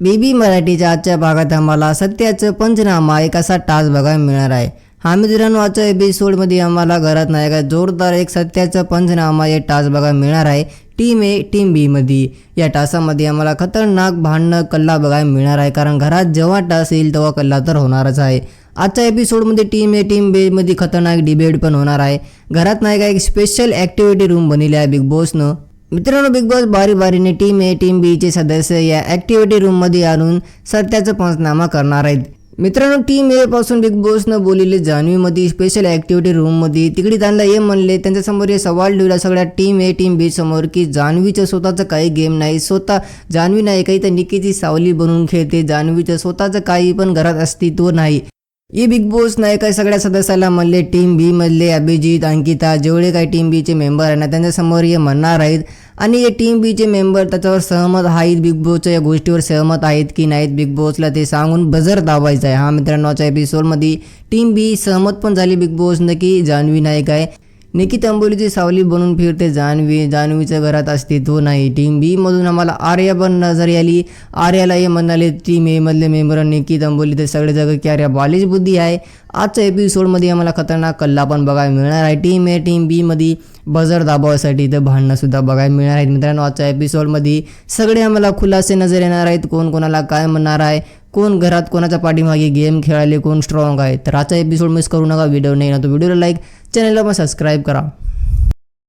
Baby मराठीच्या आजच्या भागात आम्हाला सत्याचं पंचनामा एक असा टास्क बघायला मिळणार आहे. हा मित्रांनो आजच्या एपिसोडमध्ये आम्हाला घरात नाही का जोरदार एक सत्याचं पंचनामा हे टास्क बघायला मिळणार आहे. टीम ए टीम बीमध्ये या टासामध्ये आम्हाला खतरनाक भांडणं कल्ला बघायला मिळणार आहे. कारण घरात जेव्हा टास येईल तेव्हा कल्ला तर होणारच आहे. आजच्या एपिसोडमध्ये टीम ए टीम बीमध्ये खतरनाक डिबेट पण होणार आहे. घरात नाही का एक स्पेशल ॲक्टिव्हिटी रूम बनवली आहे बिग बॉसनं मित्रांनो बिग बॉस बारी बारीने टीम ए टीम बीचे सदस्य या ॲक्टिव्हिटी रूममध्ये आणून सत्याचा पंचनामा करणार आहेत. मित्रांनो टीम ए पासून बिग बॉसनं बोललेले जान्हवीमध्ये स्पेशल ॲक्टिव्हिटी रूममध्ये तिकडे त्यांना हे म्हणले त्यांच्यासमोर हे सवाल ठेवला सगळ्या टीम ए टीम बी समोर की जान्हवीचं स्वतःचं काही गेम नाही स्वतः जान्हवी नाही काही तर निकीची सावली बनवून खेळते जान्हवीचं स्वतःचं काही पण घरात अस्तित्व नाही. ये बिग बॉस नाही काय सगळ्या सदस्याला म्हणले टीम बी मधले अभिजित अंकिता जेवढे काही टीम बीचे मेंबर आहे ना त्यांच्यासमोर हे म्हणणार आहेत आणि हे टीम बीचे मेंबर त्याच्यावर सहमत आहेत बिग बॉसच्या या गोष्टीवर सहमत आहेत की नाहीत बिग बॉसला ते सांगून बजर दाबायचं आहे. हा मित्रांनो आजच्या एपिसोडमध्ये टीम बी सहमत पण झाली बिग बॉसनं की जान्हवी नाईक आहे. निकी तंबोलीची सावली बनून फिरते जान्हवी. जान्हवीचं घरात अस्तित्व नाही. टीम बी मधून आम्हाला आर्या पण नजर आली. आर्याला हे म्हणाले टीम ए मधले मेंबर निकी तंबोली ते सगळे जग की आर्या बालिश बुद्धी आहे. आजच्या एपिसोडमध्ये आम्हाला खतरनाक कल्ला पण बघायला मिळणार आहे. टीम ए टीम बी मध्ये बजर दाबावासाठी तर भांडणंसुद्धा बघायला मिळणार आहेत. मित्रांनो आजच्या एपिसोडमध्ये सगळे आम्हाला खुलासे नजर येणार आहेत. कोण कोणाला काय म्हणणार आहे? कोण घरात कोणाच्या पाठीमागे गेम खेळायले? कोण स्ट्रॉंग आहे? तर आजचा एपिसोड मिस करू नका. व्हिडिओ नाही ना तो व्हिडिओला लाईक चॅनलला पण सबस्क्राईब करा